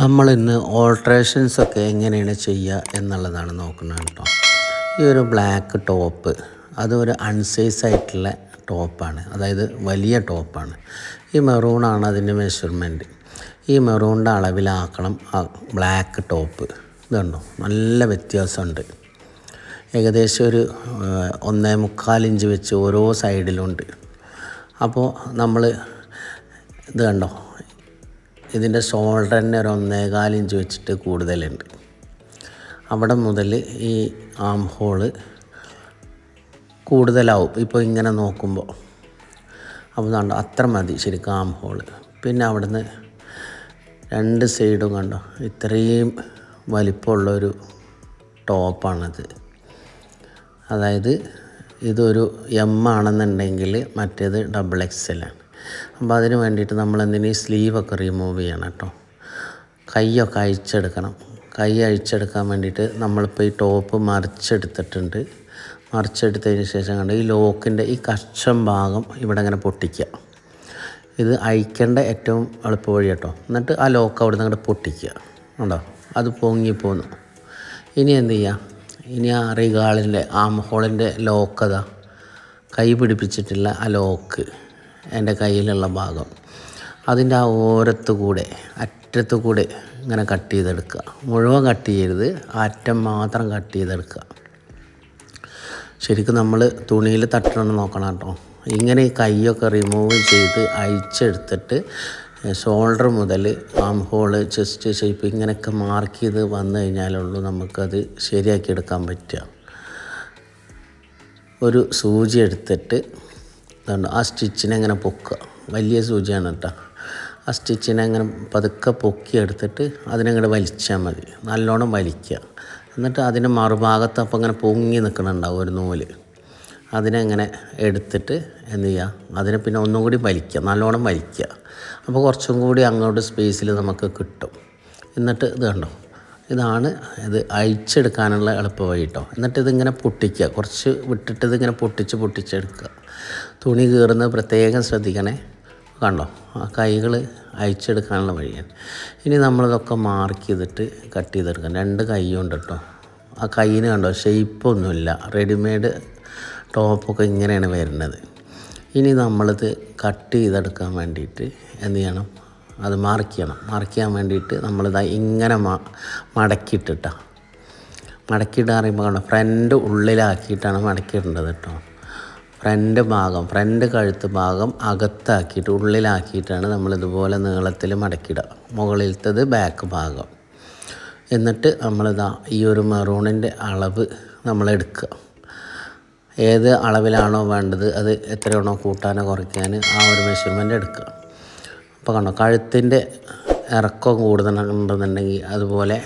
നമ്മൾ ഇന്ന് ഓൾട്രേഷൻസ് ഒക്കെ എങ്ങനെയാണ് ചെയ്യുക എന്നുള്ളതാണ് നോക്കുന്നത് കേട്ടോ. ഈ ഒരു ബ്ലാക്ക് ടോപ്പ് അത് ഒരു അൺസൈസ് ആയിട്ടുള്ള ടോപ്പാണ് അതായത് വലിയ ടോപ്പാണ് ഈ മെറൂണാണ് അതിന്റെ മെഷർമെന്റ് ഈ മെറൂണിന്റെ അളവിലാക്കണം ബ്ലാക്ക് ടോപ്പ് ഇതുണ്ടോ നല്ല വ്യത്യാസമുണ്ട്. ഏകദേശം ഒരു ഒന്നേ മുക്കാൽ ഇഞ്ച് വെച്ച് ഓരോ സൈഡിലുണ്ട് അപ്പോൾ നമ്മൾ ഇത് കണ്ടോ? ഇതിന്റെ ഷോൾഡർ തന്നെ ഒരു ഒന്നേകാൽ ഇഞ്ച് വെച്ചിട്ട് കൂടുതലുണ്ട്. അവിടെ മുതൽ ഈ ആം ഹോൾ കൂടുതലാവും. ഇപ്പോൾ ഇങ്ങനെ നോക്കുമ്പോൾ. അപ്പോൾ കണ്ടോ അത്ര മതി ശരിക്കും ആം ഹോൾ പിന്നെ അവിടുന്ന് രണ്ട് സൈഡും കണ്ടോ ഇത്രയും വലിപ്പമുള്ളൊരു ടോപ്പാണത് അതായത് ഇതൊരു എം ആണെന്നുണ്ടെങ്കിൽ മറ്റേത് ഡബിൾ എക്സ് ആണ്. അപ്പോൾ അതിന് വേണ്ടിയിട്ട് നമ്മൾ എന്തിനേ സ്ലീവൊക്കെ റിമൂവ് ചെയ്യണം കേട്ടോ. കൈയൊക്കെ അഴിച്ചെടുക്കണം. കൈ അഴിച്ചെടുക്കാൻ വേണ്ടിയിട്ട് നമ്മളിപ്പോൾ ഈ ടോപ്പ് മറിച്ചെടുത്തിട്ടുണ്ട്. മറിച്ചെടുത്തതിന് ശേഷം കണ്ട് ഈ ലോക്കിന്റെ ഈ കഷ്ടം ഭാഗം ഇവിടെ ഇങ്ങനെ പൊട്ടിക്കുക. ഇത് അഴിക്കേണ്ട ഏറ്റവും എളുപ്പ വഴി കേട്ടോ. എന്നിട്ട് ആ ലോക്ക് അവിടെ നിന്ന് അങ്ങോട്ട് പൊട്ടിക്കുക. ഉണ്ടോ അത് പൊങ്ങിപ്പോന്നു ഇനി എന്ത് ചെയ്യുക ഇനി ആ റിഗാളിന്റെ ആം ഹോളിന്റെ ലോക്കതാ കൈ പിടിപ്പിച്ചിട്ടുള്ള ആ ലോക്ക് എന്റെ കയ്യിലുള്ള ഭാഗം. അതിന്റെ ആ ഓരത്ത് കൂടെ അറ്റത്ത് കൂടെ ഇങ്ങനെ കട്ട് ചെയ്തെടുക്കുക. മുഴുവൻ കട്ട് ചെയ്യരുത്. അറ്റം മാത്രം കട്ട് ചെയ്തെടുക്കുക. ശരിക്കും നമ്മൾ തുണിയിൽ തട്ടണം നോക്കണം കേട്ടോ. ഇങ്ങനെ ഈ കൈയൊക്കെ റിമൂവ് ചെയ്ത് അഴിച്ചെടുത്തിട്ട് ഷോൾഡർ മുതൽ ആം ഹോൾ ചെസ്റ്റ് ഷേപ്പ് ഇങ്ങനെയൊക്കെ മാർക്ക് ചെയ്ത് വന്നു കഴിഞ്ഞാലുള്ളൂ നമുക്കത് ശരിയാക്കി എടുക്കാൻ പറ്റുക. ഒരു സൂചി എടുത്തിട്ട് ഇതുണ്ട്. ആ സ്റ്റിച്ചിനെ ഇങ്ങനെ പൊക്കുക. വലിയ സൂചിയാണ് കേട്ടോ. ആ സ്റ്റിച്ചിനെ അങ്ങനെ പതുക്കെ പൊക്കി എടുത്തിട്ട് അതിനങ്ങനെ വലിച്ചാൽ മതി. നല്ലോണം വലിക്കുക. എന്നിട്ട് അതിന്റെ മറുഭാഗത്ത് അപ്പം ഇങ്ങനെ പൊങ്ങി നിൽക്കണുണ്ടാവും ഒരു നൂൽ. അതിനെ അങ്ങനെ എടുത്തിട്ട് എന്ത് ചെയ്യുക? അതിനെ പിന്നെ ഒന്നും കൂടി വലിക്കുക. നല്ലോണം വലിക്കുക. അപ്പോൾ കുറച്ചും കൂടി അങ്ങോട്ട് സ്പേസിൽ നമുക്ക് കിട്ടും. എന്നിട്ട് ഇത് കണ്ടോ? ഇതാണ് ഇത് അഴിച്ചെടുക്കാനുള്ള എളുപ്പ വഴി കേട്ടോ എന്നിട്ട് ഇതിങ്ങനെ പൊട്ടിക്കുക. കുറച്ച് വിട്ടിട്ട് ഇതിങ്ങനെ പൊട്ടിച്ച് പൊട്ടിച്ചെടുക്കുക. തുണി കീറുന്നത് പ്രത്യേകം ശ്രദ്ധിക്കണേ. കണ്ടോ? ആ കൈകൾ അഴിച്ചെടുക്കാനുള്ള വഴിയാണ്. ഇനി നമ്മളിതൊക്കെ മാർക്ക് ചെയ്തിട്ട് കട്ട് ചെയ്തെടുക്കാം. രണ്ട് കൈയുണ്ട് കേട്ടോ ആ കയ്യിന് കണ്ടോ? ഷെയ്പ്പൊന്നുമില്ല റെഡിമെയ്ഡ് ടോപ്പൊക്കെ ഇങ്ങനെയാണ് വരുന്നത്. ഇനി നമ്മളിത് കട്ട് ചെയ്തെടുക്കാൻ വേണ്ടിയിട്ട് എന്ത് ചെയ്യണം? അത് മാർക്ക് ചെയ്യണം. മാർക്ക് ചെയ്യാൻ വേണ്ടിയിട്ട് നമ്മളിതാ ഇങ്ങനെ മടക്കിയിട്ടിട്ടാ. മടക്കിയിട്ട് പറയുമ്പോൾ കാണാം ഫ്രണ്ട് ഉള്ളിലാക്കിയിട്ടാണ് മടക്കിയിടേണ്ടത് കേട്ടോ. ഫ്രണ്ട് ഭാഗം ഫ്രണ്ട് കഴുത്ത് ഭാഗം അകത്താക്കിയിട്ട് ഉള്ളിലാക്കിയിട്ടാണ് നമ്മളിതുപോലെ നീളത്തിൽ മടക്കിയിടുക. മുകളിലത്തത് ബാക്ക് ഭാഗം. എന്നിട്ട് നമ്മളിതാ ഈ ഒരു മെറൂണിന്റെ അളവ് നമ്മളെടുക്കുക. ഏത് അളവിലാണോ വേണ്ടത് അത് എത്രയാണോ കൂട്ടാനോ കുറയ്ക്കാൻ ആ ഒരു മെഷർമെന്റ് എടുക്കുക. അപ്പോൾ കണ്ടോ കഴുത്തിന്റെ ഇറക്കം കൂടുതലുണ്ടെന്നുണ്ടെങ്കിൽ അതുപോലെ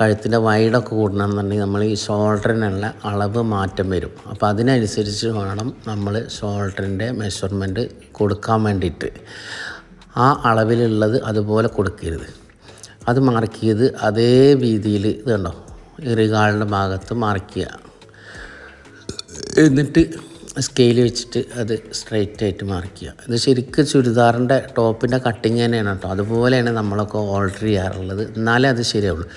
കഴുത്തിന്റെ വൈഡൊക്കെ കൂടണമെന്നുണ്ടെങ്കിൽ നമ്മൾ ഈ ഷോൾഡറിനുള്ള അളവ് മാറ്റം വരും. അപ്പോൾ അതിനനുസരിച്ച് വേണം നമ്മൾ ഷോൾഡറിന്റെ മെഷർമെന്റ് കൊടുക്കാൻ വേണ്ടിയിട്ട്. ആ അളവിലുള്ളത് അതുപോലെ കൊടുക്കരുത്. അത് മാർക്ക് ചെയ്ത് അതേ രീതിയിൽ ഇതുണ്ടോ ഇറികാളിന്റെ ഭാഗത്ത് മാർക്ക് ചെയ്യുക എന്നിട്ട് സ്കെയിൽ വെച്ചിട്ട് അത് സ്ട്രൈറ്റ് ആയിട്ട് മാർക്ക് ചെയ്യുക ഇത് ശരിക്കും ചുരിദാറിന്റെ ടോപ്പിന്റെ കട്ടിങ് തന്നെയാണ് കേട്ടോ. അതുപോലെയാണ് നമ്മളൊക്കെ ഓൾട്ടർ ചെയ്യാറുള്ളത്. എന്നാലേ അത് ശരിയാവുള്ളൂ.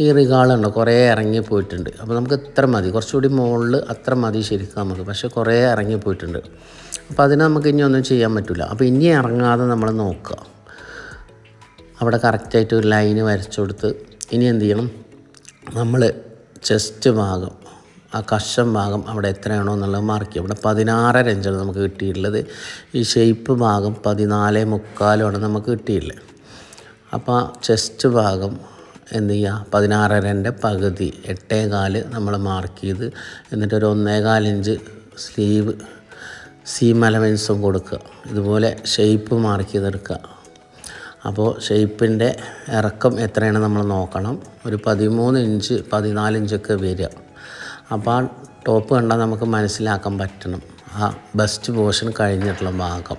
ഈ റിഗാളുണ്ടോ കുറേ ഇറങ്ങി പോയിട്ടുണ്ട്. അപ്പോൾ നമുക്ക് ഇത്ര മതി. കുറച്ചുകൂടി മുകളിൽ അത്ര മതി ശരിക്കും നമുക്ക്. പക്ഷേ കുറേ ഇറങ്ങി പോയിട്ടുണ്ട്. അപ്പോൾ അതിന് നമുക്ക് ഇനി ഒന്നും ചെയ്യാൻ പറ്റില്ല. അപ്പോൾ ഇനി ഇറങ്ങാതെ നമ്മൾ നോക്കുക. അവിടെ കറക്റ്റായിട്ട് ഒരു ലൈന് വരച്ചു കൊടുത്ത് ഇനി എന്ത് ചെയ്യണം? നമ്മൾ ചെസ്റ്റ് ഭാഗം ആ കഷം ഭാഗം അവിടെ എത്രയാണോ എന്നുള്ളത് മാർക്ക് ചെയ്യും. ഇവിടെ പതിനാറര ഇഞ്ചാണ് നമുക്ക് കിട്ടിയിട്ടുള്ളത്. ഈ ഷേപ്പ് ഭാഗം പതിനാല് മുക്കാലുമാണ് നമുക്ക് കിട്ടിയിട്ടുള്ളത്. അപ്പോൾ ചെസ്റ്റ് ഭാഗം എന്ത് ചെയ്യുക? പതിനാറരന്റെ പകുതി എട്ടേ കാൽ നമ്മൾ മാർക്ക് ചെയ്ത് എന്നിട്ട് ഒരു ഒന്നേകാൽ ഇഞ്ച് സ്ലീവ് സീം അലവൻസും കൊടുക്കുക. ഇതുപോലെ ഷേപ്പ് മാർക്ക് ചെയ്തെടുക്കുക. അപ്പോൾ ഷേപ്പിന്റെ ഇറക്കം എത്രയാണ് നമ്മൾ നോക്കണം. ഒരു പതിമൂന്ന് ഇഞ്ച് പതിനാലിഞ്ചൊക്കെ വരിക. അപ്പോൾ ആ ടോപ്പ് കണ്ടാൽ നമുക്ക് മനസ്സിലാക്കാൻ പറ്റണം. ആ ബെസ്റ്റ് പോർഷൻ കഴിഞ്ഞിട്ടുള്ള ഭാഗം.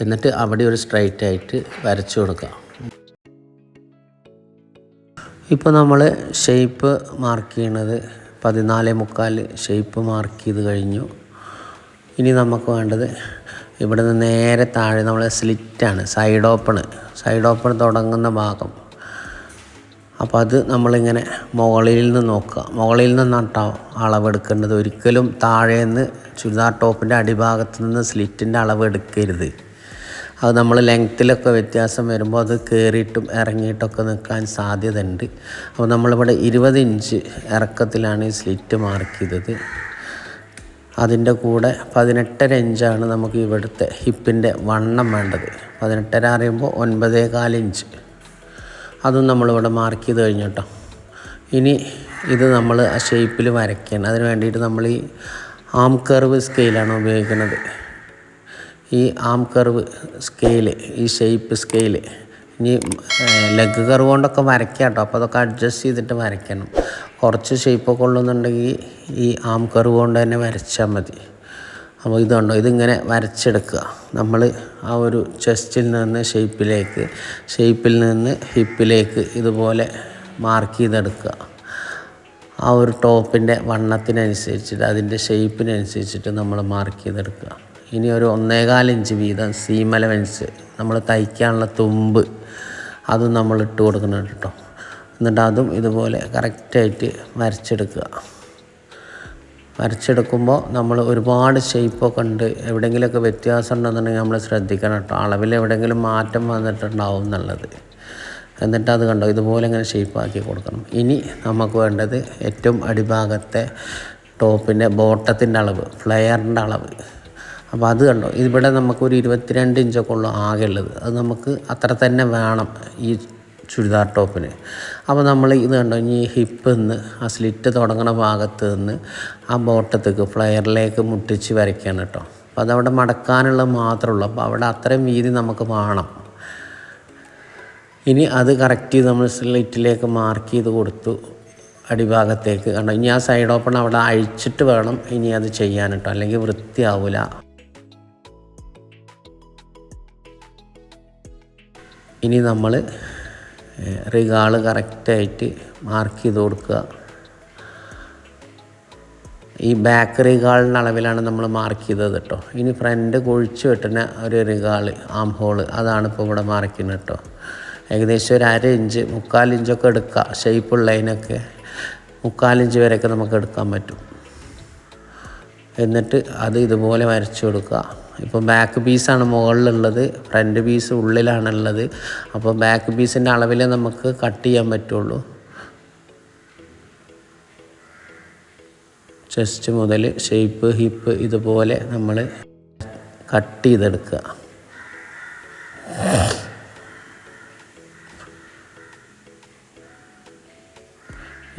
എന്നിട്ട് അവിടെ ഒരു സ്ട്രൈറ്റ് ആയിട്ട് വരച്ചു കൊടുക്കുക. ഇപ്പോൾ നമ്മൾ ഷേപ്പ് മാർക്ക് ചെയ്യണത് പതിനാല് മുക്കാൽ ഷേപ്പ് മാർക്ക് ചെയ്ത് കഴിഞ്ഞു. ഇനി നമുക്ക് വേണ്ടത് ഇവിടെ നിന്ന് നേരെ താഴെ നമ്മൾ സ്ലിറ്റാണ് സൈഡ് ഓപ്പൺ സൈഡ് ഓപ്പൺ തുടങ്ങുന്ന ഭാഗം. അപ്പോൾ അത് നമ്മളിങ്ങനെ മുകളിൽ നിന്ന് നോക്കുക. മുകളിൽ നിന്നാണ് കേട്ടോ അളവെടുക്കേണ്ടത്. ഒരിക്കലും താഴെ നിന്ന് ചുരിദാർ ടോപ്പിന്റെ അടിഭാഗത്ത് നിന്ന് സ്ലിറ്റിന്റെ അളവ് എടുക്കരുത് അത് നമ്മൾ ലെങ്ത്തിലൊക്കെ വ്യത്യാസം വരുമ്പോൾ അത് കയറിയിട്ടും ഇറങ്ങിയിട്ടൊക്കെ നിൽക്കാൻ സാധ്യതയുണ്ട്. അപ്പോൾ നമ്മളിവിടെ ഇരുപത് ഇഞ്ച് ഇറക്കത്തിലാണ് ഈ സ്ലിറ്റ് മാർക്ക് ചെയ്തത്. അതിന്റെ കൂടെ പതിനെട്ടര ഇഞ്ചാണ് നമുക്ക് ഇവിടുത്തെ ഹിപ്പിന്റെ വണ്ണം വേണ്ടത്. പതിനെട്ടര അറിയുമ്പോൾ ഒൻപതേ കാലിഞ്ച് അതും നമ്മളിവിടെ മാർക്ക് ചെയ്ത് കഴിഞ്ഞു കേട്ടോ ഇനി ഇത് നമ്മൾ ആ ഷേപ്പിൽ വരയ്ക്കണം അതിന് വേണ്ടിയിട്ട് നമ്മൾ ഈ ആം കർവ് സ്കെയിലാണ് ഉപയോഗിക്കുന്നത്. ഈ ആം കർവ് സ്കെയിൽ ഈ ഷേപ്പ് സ്കെയിൽ ഇനി ലെഗ് കർവ് കൊണ്ടൊക്കെ വരയ്ക്കാം കേട്ടോ അപ്പോൾ അതൊക്കെ അഡ്ജസ്റ്റ് ചെയ്തിട്ട് വരയ്ക്കണം. കുറച്ച് ഷേപ്പൊക്കെ ഉള്ളെന്നുണ്ടെങ്കിൽ ഈ ആം കർവ് കൊണ്ട് തന്നെ വരച്ചാൽ മതി. അപ്പോൾ ഇതുണ്ടോ? ഇതിങ്ങനെ വരച്ചെടുക്കുക. നമ്മൾ ആ ഒരു ചെസ്റ്റിൽ നിന്ന് ഷേപ്പിലേക്ക് ഷേപ്പിൽ നിന്ന് ഹിപ്പിലേക്ക് ഇതുപോലെ മാർക്ക് ചെയ്തെടുക്കുക. ആ ഒരു ടോപ്പിന്റെ വണ്ണത്തിനനുസരിച്ചിട്ട് അതിന്റെ ഷേപ്പിനനുസരിച്ചിട്ട് നമ്മൾ മാർക്ക് ചെയ്തെടുക്കുക. ഇനി ഒരു ഒന്നേകാൽ ഇഞ്ച് വീതം സീമലവൻസ് നമ്മൾ തയ്ക്കാനുള്ള തുമ്പ് അതും നമ്മൾ ഇട്ട് കൊടുക്കുന്നുണ്ട് കേട്ടോ. എന്നിട്ട് അതും ഇതുപോലെ കറക്റ്റായിട്ട് വരച്ചെടുക്കുക. വരച്ചെടുക്കുമ്പോൾ നമ്മൾ ഒരുപാട് ഷേപ്പൊക്കെ ഉണ്ട്. എവിടെയെങ്കിലുമൊക്കെ വ്യത്യാസം ഉണ്ടെന്നുണ്ടെങ്കിൽ നമ്മൾ ശ്രദ്ധിക്കണം കേട്ടോ. അളവിൽ എവിടെയെങ്കിലും മാറ്റം വന്നിട്ടുണ്ടാവും എന്നുള്ളത്. എന്നിട്ട് അത് കണ്ടോ ഇതുപോലെ ഇങ്ങനെ ഷേപ്പാക്കി കൊടുക്കണം. ഇനി നമുക്ക് വേണ്ടത് ഏറ്റവും അടിഭാഗത്തെ ടോപ്പിന്റെ ബോട്ടത്തിന്റെ അളവ് ഫ്ലെയറിന്റെ അളവ്. അപ്പോൾ അത് കണ്ടോ ഇവിടെ നമുക്കൊരു ഇരുപത്തിരണ്ട് ഇഞ്ചൊക്കെ ഉള്ളു ആകെ ഉള്ളത് അത് നമുക്ക് അത്ര തന്നെ വേണം ഈ ചുരിദാർ ടോപ്പിന്. അപ്പോൾ നമ്മൾ ഇത് കണ്ടോ ഇനി ഹിപ്പിൽ നിന്ന് ആ സ്ലിറ്റ് തുടങ്ങുന്ന ഭാഗത്ത് നിന്ന് ആ ബോട്ടത്തേക്ക് ഫ്ലയറിലേക്ക് മുട്ടിച്ച് വരയ്ക്കുകയാണ് കേട്ടോ. അപ്പോൾ അതവിടെ മടക്കാനുള്ളത് മാത്രമേ ഉള്ളൂ അപ്പോൾ അവിടെ അത്രയും വീതി നമുക്ക് വേണം. ഇനി അത് കറക്റ്റ് ചെയ്ത് നമ്മൾ സ്ലിറ്റിലേക്ക് മാർക്ക് ചെയ്ത് കൊടുത്തു അടിഭാഗത്തേക്ക്. കണ്ടോ ഇനി ആ സൈഡ് ഓപ്പൺ അവിടെ അഴിച്ചിട്ട് വേണം ഇനി അത് ചെയ്യാൻ കേട്ടോ. അല്ലെങ്കിൽ വൃത്തിയാവില്ല ഇനി നമ്മൾ റിഗാൾ കറക്റ്റായിട്ട് മാർക്ക് ചെയ്ത് കൊടുക്കുക. ഈ ബാക്ക് റിഗാളിന്റെ അളവിലാണ് നമ്മൾ മാർക്ക് ചെയ്തത് കേട്ടോ. ഇനി ഫ്രണ്ട് കുഴിച്ച് വെട്ടുന്ന ഒരു റിഗാൾ ആം ഹോൾ അതാണ് ഇപ്പോൾ ഇവിടെ മാർക്ക് ചെയ്യുന്നത് കേട്ടോ. ഏകദേശം ഒരു അര ഇഞ്ച് മുക്കാൽ ഇഞ്ചൊക്കെ എടുക്കുക ഷേപ്പുള്ളതിനൊക്കെ മുക്കാലിഞ്ച് വരെയൊക്കെ നമുക്ക് എടുക്കാൻ പറ്റും. എന്നിട്ട് അത് ഇതുപോലെ വരച്ചു കൊടുക്കുക. ഇപ്പോൾ ബാക്ക് പീസാണ് മുകളിലുള്ളത് ഫ്രണ്ട് പീസ് ഉള്ളിലാണുള്ളത്. അപ്പോൾ ബാക്ക് പീസിന്റെ അളവിൽ നമുക്ക് കട്ട് ചെയ്യാൻ പറ്റുള്ളൂ. ചെസ്റ്റ് മുതൽ ഷേപ്പ് ഹിപ്പ് ഇതുപോലെ നമ്മൾ കട്ട് ചെയ്തെടുക്കുക.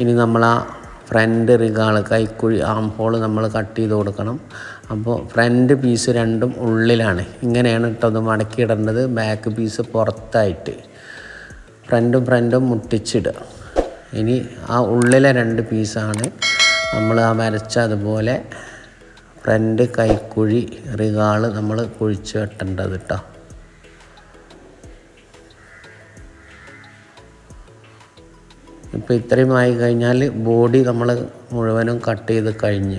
ഇനി നമ്മൾ ആ ഫ്രണ്ട് റിഗാൾ കൈക്കുഴി ആം ഹോൾ നമ്മൾ കട്ട് ചെയ്ത് കൊടുക്കണം. അപ്പോൾ ഫ്രണ്ട് പീസ് രണ്ടും ഉള്ളിലാണ്. ഇങ്ങനെയാണ് കേട്ടോ അത് മടക്കിയിടേണ്ടത്. Back piece പുറത്തായിട്ട്. ഫ്രണ്ടും ഫ്രണ്ടും മുട്ടിച്ചിടുക. ഇനി ആ ഉള്ളിലെ രണ്ട് പീസാണ് നമ്മൾ ആ വരച്ച അതുപോലെ ഫ്രണ്ട് കൈക്കുഴി റിഗാൾ നമ്മൾ കുഴിച്ച് വെട്ടേണ്ടത് കേട്ടോ ഇപ്പോൾ ഇത്രയും ആയി കഴിഞ്ഞാൽ ബോഡി നമ്മൾ മുഴുവനും കട്ട് ചെയ്ത് കഴിഞ്ഞ്.